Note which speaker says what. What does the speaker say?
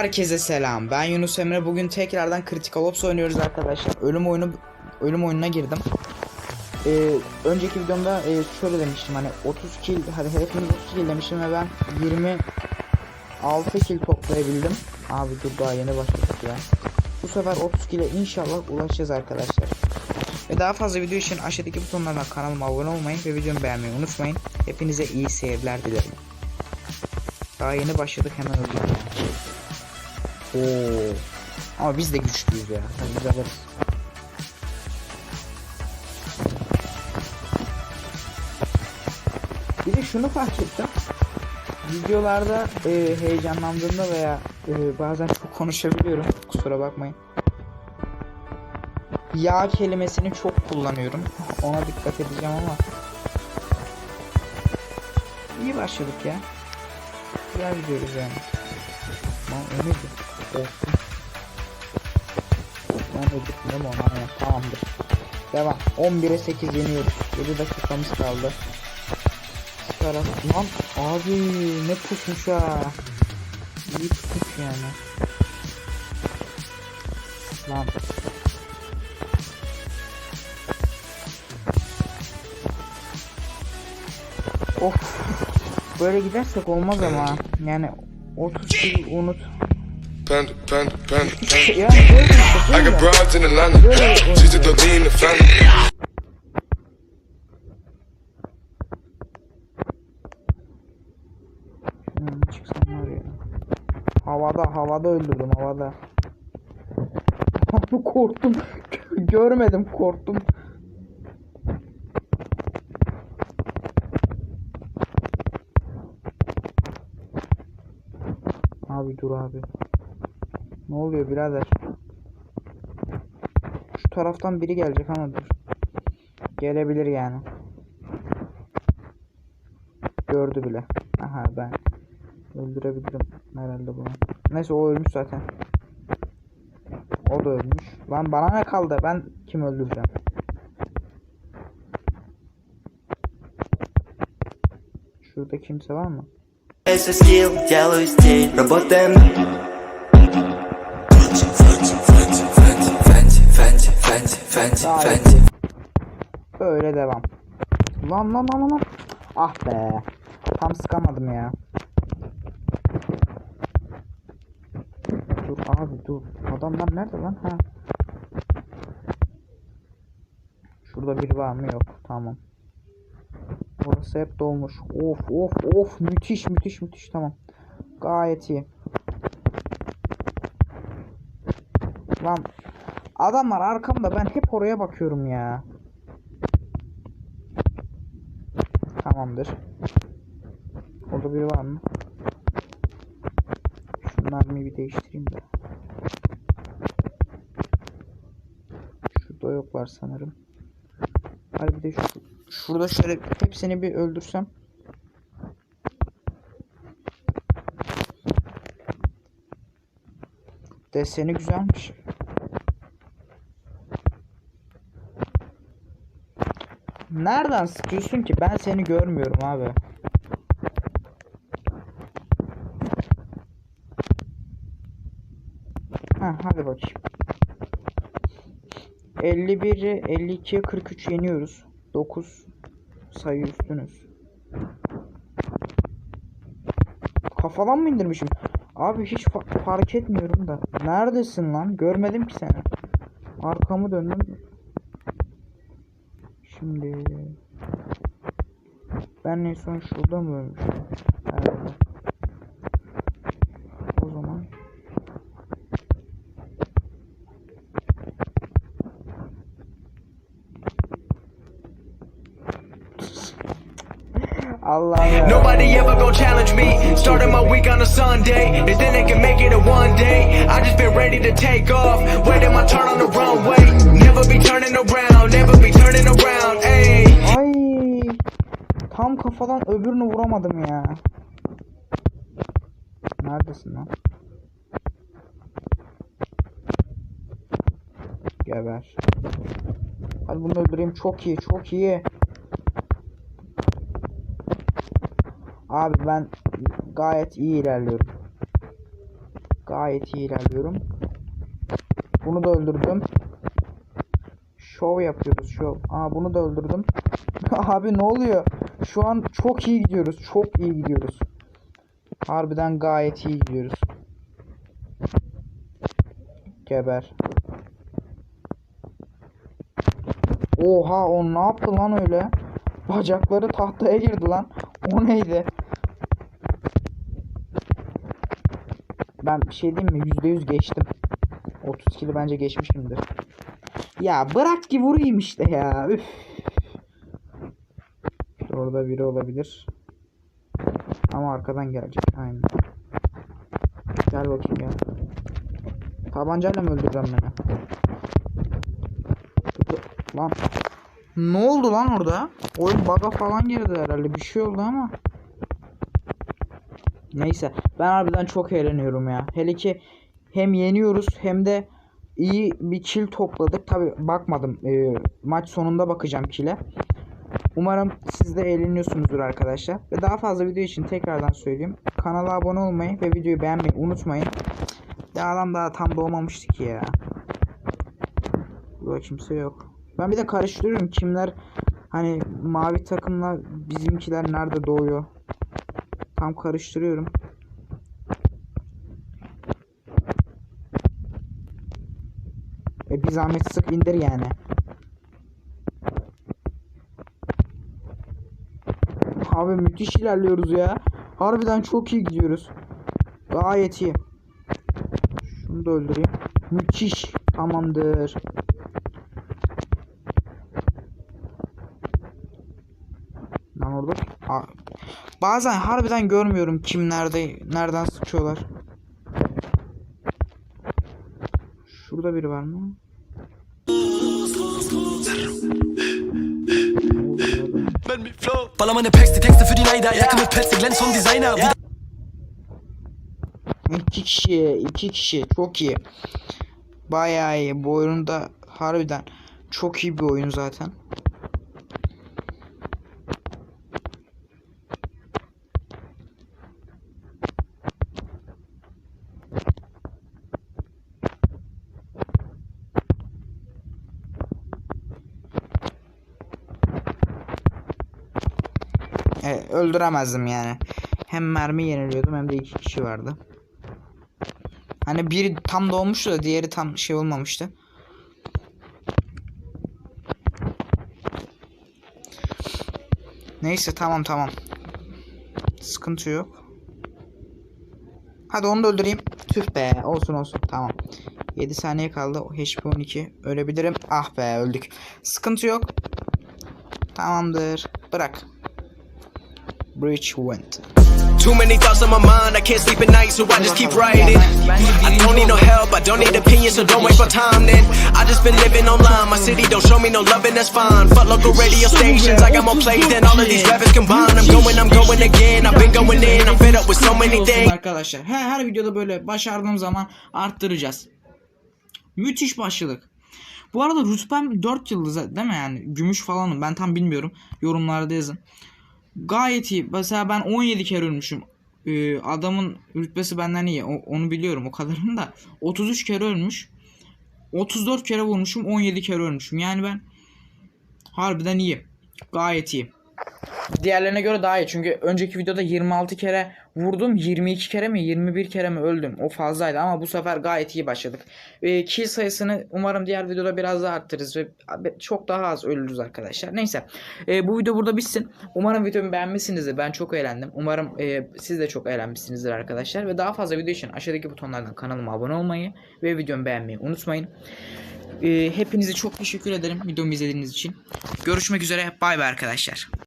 Speaker 1: Herkese selam. Ben Yunus Emre. Bugün tekrardan Critical Ops oynuyoruz arkadaşlar. Ölüm oyunu ölüm oyununa girdim. Ee, önceki videomda e, şöyle demiştim hani 30 kill hadi hedefimiz 30 kill demiştim ve ben 26 kill toplayabildim. Abi dur daha yeni başladık ya. Bu sefer 30 kill'e inşallah ulaşacağız arkadaşlar. Ve daha fazla video için aşağıdaki butonlardan kanalıma abone olmayı ve videomu beğenmeyi unutmayın. Hepinize iyi seyirler dilerim. Daha yeni başladık hemen öldük. Oo. Ama biz de güçlüyüz ya. Hadi biz alırız. Bir de şunu fark ettim. Videolarda e, heyecanlandığımda veya e, bazen çok konuşabiliyorum. Kusura bakmayın. Ya kelimesini çok kullanıyorum. Ona dikkat edeceğim ama. İyi başladık ya. Güzel gidiyoruz yani. Lan neydi? Olsun. Ben değil mi ona? Tamamdır. Devam. 11'e 8 yeniyoruz. 7 dakikamız kaldı. Taraf. Lan abi ne pusmuş ha. İyi pusmuş yani. Lan. Of. Böyle gidersek olmaz ama. Yani 30 yıl unut.
Speaker 2: Panda, panda, panda, panda. I got broads in Atlanta. She's a the lean, the family.
Speaker 1: Çıksam var ya. Havada havada öldürdüm havada. korktum. Görmedim korktum. Abi dur abi. Ne oluyor birader? Şu taraftan biri gelecek ama dur. Gelebilir yani. Gördü bile. Aha ben öldürebilirim herhalde bunu. Neyse o ölmüş zaten. O da ölmüş. Lan bana ne kaldı? Ben kim öldüreceğim? Şurada kimse var mı?
Speaker 3: Это скилл, делаю стиль, работаем
Speaker 1: Fenty,
Speaker 3: Fenty,
Speaker 1: Fenty. Böyle devam. Lan lan lan lan. Ah be. Tam sıkamadım ya. Dur abi dur. Adamlar nerede lan? Ha. Şurada biri var mı? Yok. Tamam. Burası hep dolmuş. Of of of. Müthiş müthiş müthiş. Tamam. Gayet iyi. Lan adamlar arkamda ben hep oraya bakıyorum ya. Tamamdır. Orada biri var mı? Şu mermiyi bir değiştireyim de. Şurada yoklar sanırım. Hadi bir de şu, şurada şöyle hepsini bir öldürsem. Deseni güzelmiş. Nereden sıkıyorsun ki? Ben seni görmüyorum abi. Ha, hadi bakayım. 51'i 52'ye 43 yeniyoruz. 9 sayı üstünüz. Kafadan mı indirmişim? Abi hiç fa- fark etmiyorum da. Neredesin lan? Görmedim ki seni. Arkamı döndüm. Şimdi ben en son şurada mı ölmüştüm? Herhalde. O zaman Allah ya.
Speaker 4: Nobody ever gonna challenge me. Starting my week on a Sunday, and then they can make it a one day. I just been ready to take off, waiting my turn on the runway. Never be turning around, never be turning around.
Speaker 1: Ay. Tam kafadan öbürünü vuramadım ya. Neredesin lan? Geber. Hadi bunu öldüreyim. Çok iyi, çok iyi. Abi ben gayet iyi ilerliyorum. Gayet iyi ilerliyorum. Bunu da öldürdüm. Şov yapıyoruz şov. Aa bunu da öldürdüm. Abi ne oluyor? Şu an çok iyi gidiyoruz. Çok iyi gidiyoruz. Harbiden gayet iyi gidiyoruz. Geber. Oha o ne yaptı lan öyle? Bacakları tahtaya girdi lan. O neydi? Ben bir şey diyeyim mi? %100 geçtim. 30 kilo bence geçmişimdir. Ya bırak ki vurayım işte ya. Üf. Orada biri olabilir. Ama arkadan gelecek. Aynen. Gel bakayım ya. Tabancayla mı öldüreceğim beni? Lan. Ne oldu lan orada? Oyun bug'a falan girdi herhalde. Bir şey oldu ama. Neyse. Ben harbiden çok eğleniyorum ya. Hele ki hem yeniyoruz hem de iyi bir kill topladık. Tabi bakmadım. Ee, maç sonunda bakacağım kill'e. Umarım siz de eğleniyorsunuzdur arkadaşlar. Ve daha fazla video için tekrardan söyleyeyim. Kanala abone olmayı ve videoyu beğenmeyi unutmayın. Ya adam daha tam doğmamıştı ki ya. Burada kimse yok. Ben bir de karıştırıyorum kimler hani mavi takımla bizimkiler nerede doğuyor. Tam karıştırıyorum. E bir zahmet sık indir yani. Abi müthiş ilerliyoruz ya. Harbiden çok iyi gidiyoruz. Gayet iyi. Şunu da öldüreyim. Müthiş. Tamamdır. Lan orada. Aa, Bazen harbiden görmüyorum kim nerede nereden sıkıyorlar. Şurada biri var mı?
Speaker 5: Wenn mit Flow. Baller meine Packs, die Texte für die Neider. Jacke mit Pelze, glänzt vom Designer. Wieder
Speaker 1: İki kişi, iki kişi çok iyi. Bayağı iyi. Bu oyunda harbiden çok iyi bir oyun zaten. Evet, öldüremezdim yani. Hem mermi yeniliyordum hem de iki kişi vardı. Hani biri tam doğmuştu da diğeri tam şey olmamıştı. Neyse tamam tamam. Sıkıntı yok. Hadi onu da öldüreyim. Tüh be olsun olsun tamam. 7 saniye kaldı. HP 12. Ölebilirim. Ah be öldük. Sıkıntı yok. Tamamdır. Bırak. Breach went.
Speaker 4: Too many thoughts on my mind, I can't sleep at night, so I just keep writing. I don't need no help, I don't need opinions, so don't waste my time then. I just been living online, my city don't show me no love, and that's fine. Fuck local radio stations, I got more plays than all of these rappers combined. I'm going, I'm going again, I've been going in, I'm fed up with so many things.
Speaker 1: arkadaşlar. Her, her videoda böyle başardığım zaman arttıracağız. Müthiş başladık. Bu arada rütbem 4 yıldız değil mi yani? Gümüş falanım ben tam bilmiyorum. Yorumlarda yazın. Gayet iyi. Mesela ben 17 kere ölmüşüm. Ee, adamın rütbesi benden iyi. O- onu biliyorum o kadarını da. 33 kere ölmüş. 34 kere vurmuşum. 17 kere ölmüşüm. Yani ben harbiden iyi. Gayet iyi. Diğerlerine göre daha iyi. Çünkü önceki videoda 26 kere vurdum. 22 kere mi 21 kere mi öldüm. O fazlaydı ama bu sefer gayet iyi başladık. Ee, kill sayısını umarım diğer videoda biraz daha arttırırız ve çok daha az ölürüz arkadaşlar. Neyse. Ee, bu video burada bitsin. Umarım videomu beğenmişsinizdir. Ben çok eğlendim. Umarım e, siz de çok eğlenmişsinizdir arkadaşlar. Ve daha fazla video için aşağıdaki butonlardan kanalıma abone olmayı ve videomu beğenmeyi unutmayın. Ee, hepinize çok teşekkür ederim videomu izlediğiniz için. Görüşmek üzere. Bay bay arkadaşlar.